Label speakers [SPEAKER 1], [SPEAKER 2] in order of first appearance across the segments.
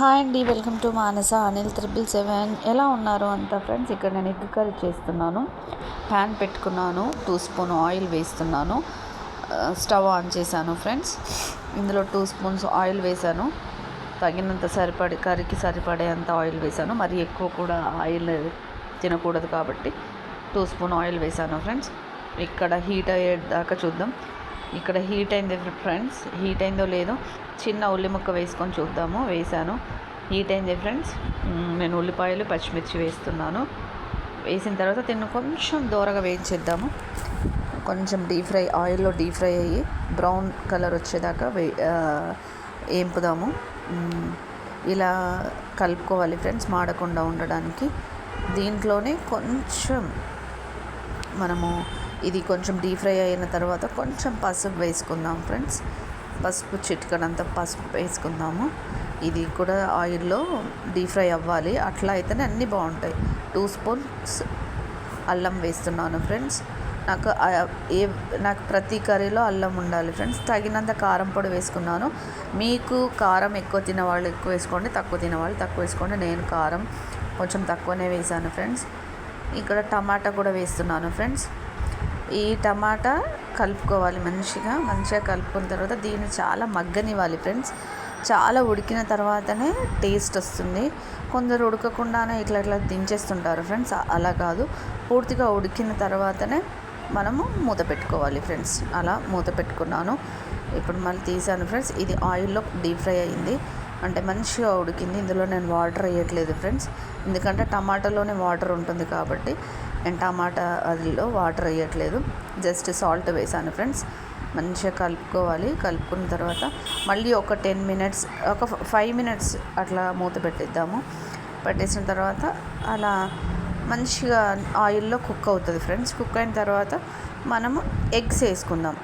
[SPEAKER 1] Hi అండి welcome to Manasa Anil triple seven. ఎలా ఉన్నారు అంత ఫ్రెండ్స్? ఇక్కడ నేను ఎగ్ కర్రీ చేస్తున్నాను. ప్యాన్ పెట్టుకున్నాను టూ స్పూన్ ఆయిల్ వేస్తున్నాను. స్టవ్ ఆన్ చేశాను ఫ్రెండ్స్. ఇందులో టూ స్పూన్స్ ఆయిల్ వేశాను. తగినంత సరిపడే కర్రీకి సరిపడేంత ఆయిల్ వేశాను. మరి ఎక్కువ కూడా ఆయిల్ తినకూడదు కాబట్టి టూ స్పూన్ ఆయిల్ వేశాను ఫ్రెండ్స్. ఇక్కడ హీట్ అయ్యేదాకా చూద్దాం. ఇక్కడ హీట్ అయింది ఫ్రెండ్స్. హీట్ అయిందో లేదో చిన్న ఉల్లి ముక్క వేసుకొని చూద్దాము. వేసాను. హీట్ అయింది ఫ్రెండ్స్. నేను ఉల్లిపాయలు పచ్చిమిర్చి వేస్తున్నాను. వేసిన తర్వాత దీన్ని కొంచెం దూరగా వేయించేద్దాము. కొంచెం డీప్ ఫ్రై ఆయిల్లో డీప్ ఫ్రై అయ్యి బ్రౌన్ కలర్ వచ్చేదాకా వే ఏంపుదాము ఇలా కలుపుకోవాలి ఫ్రెండ్స్ మాడకుండా ఉండడానికి. దీంట్లోనే కొంచెం మనము ఇది కొంచెం డీప్ ఫ్రై అయిన తర్వాత కొంచెం పసుపు వేసుకుందాం ఫ్రెండ్స్. పసుపు చిట్కనంత పసుపు వేసుకుందాము. ఇది కూడా ఆయిల్లో డీప్ ఫ్రై అవ్వాలి. అట్లా అయితేనే అన్నీ బాగుంటాయి. టూ స్పూన్స్ అల్లం వేస్తున్నాను ఫ్రెండ్స్. నాకు ఏ నాకు ప్రతి కర్రీలో అల్లం ఉండాలి ఫ్రెండ్స్. తగినంత కారం పొడి వేసుకున్నాను. మీకు కారం ఎక్కువ తినేవాళ్ళు ఎక్కువ వేసుకోండి తక్కువ తినేవాళ్ళు తక్కువ వేసుకోండి. నేను కారం కొంచెం తక్కువనే వేసాను ఫ్రెండ్స్. ఇక్కడ టమాటా కూడా వేస్తున్నాను ఫ్రెండ్స్. ఈ టమాటా కలుపుకోవాలి మంచిగా మంచిగా కలుపుకున్న తర్వాత దీన్ని చాలా మగ్గనివ్వాలి ఫ్రెండ్స్. చాలా ఉడికిన తర్వాతనే టేస్ట్ వస్తుంది. కొందరు ఉడకకుండానే ఇట్లా ఇట్లా దించేస్తుంటారు ఫ్రెండ్స్. అలా కాదు. పూర్తిగా ఉడికిన తర్వాతనే మనము మూత పెట్టుకోవాలి ఫ్రెండ్స్. అలా మూత పెట్టుకున్నాను. ఇప్పుడు మళ్ళీ తీసాను ఫ్రెండ్స్. ఇది ఆయిల్లో డీప్ ఫ్రై అయింది. అంటే మంచిగా ఉడికింది. ఇందులో నేను వాటర్ వేయట్లేదు ఫ్రెండ్స్. ఎందుకంటే టమాటాలోనే వాటర్ ఉంటుంది కాబట్టి నేను టమాటా అదిలో వాటర్ వేయట్లేదు. జస్ట్ సాల్ట్ వేసాను ఫ్రెండ్స్. మంచిగా కలుపుకోవాలి. కలుపుకున్న తర్వాత మళ్ళీ ఒక టెన్ మినిట్స్ ఒక ఫైవ్ మినిట్స్ అట్లా మూత పెట్టిద్దాము. పెట్టేసిన తర్వాత అలా మంచిగా ఆయిల్లో కుక్ అవుతుంది ఫ్రెండ్స్. కుక్ అయిన తర్వాత మనము ఎగ్స్ వేసుకుందాం.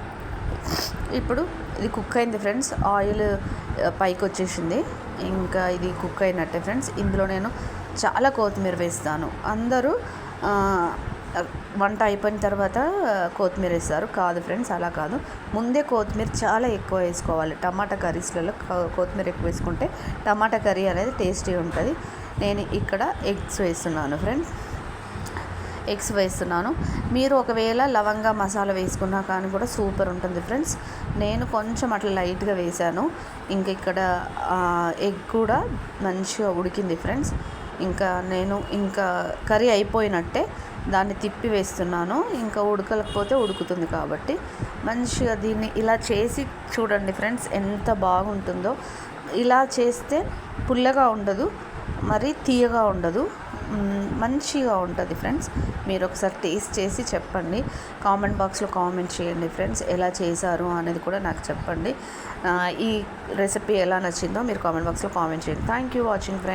[SPEAKER 1] ఇప్పుడు ఇది కుక్ అయింది ఫ్రెండ్స్. ఆయిల్ పైకి వచ్చేసింది. ఇంకా ఇది కుక్ అయినట్టే ఫ్రెండ్స్. ఇందులో నేను చాలా కొత్తిమీర వేస్తాను. అందరూ వంట అయిపోయిన తర్వాత కొత్తిమీర వేస్తారు. కాదు ఫ్రెండ్స్ అలా కాదు. ముందే కొత్తిమీర చాలా ఎక్కువ వేసుకోవాలి. టమాటా కర్రీస్లలో కొత్తిమీర ఎక్కువ వేసుకుంటే టమాటా కర్రీ అనేది టేస్టీ ఉంటుంది. నేను ఇక్కడ ఎగ్స్ వేస్తున్నాను ఫ్రెండ్స్. ఎగ్స్ వేస్తున్నాను. మీరు ఒకవేళ లవంగా మసాలా వేసుకున్నా కానీ కూడా సూపర్ ఉంటుంది ఫ్రెండ్స్. నేను కొంచెం అట్లా లైట్గా వేశాను. ఇంక ఇక్కడ ఎగ్ కూడా మంచిగా ఉడికింది ఫ్రెండ్స్. ఇంకా నేను ఇంకా కర్రీ అయిపోయినట్టే దాన్ని తిప్పి వేస్తున్నాను. ఇంకా ఉడకలేకపోతే ఉడుకుతుంది కాబట్టి మంచిగా దీన్ని ఇలా చేసి చూడండి ఫ్రెండ్స్ ఎంత బాగుంటుందో. ఇలా చేస్తే పుల్లగా ఉండదు మరి తీయగా ఉండదు మంచిగా ఉంటుంది ఫ్రెండ్స్. మీరు ఒకసారి టేస్ట్ చేసి చెప్పండి. కామెంట్ బాక్స్లో కామెంట్ చేయండి ఫ్రెండ్స్ ఎలా చేశారు అనేది కూడా నాకు చెప్పండి. ఈ రెసిపీ ఎలా నచ్చిందో మీరు కామెంట్ బాక్స్లో కామెంట్ చేయండి. Thank you watching friends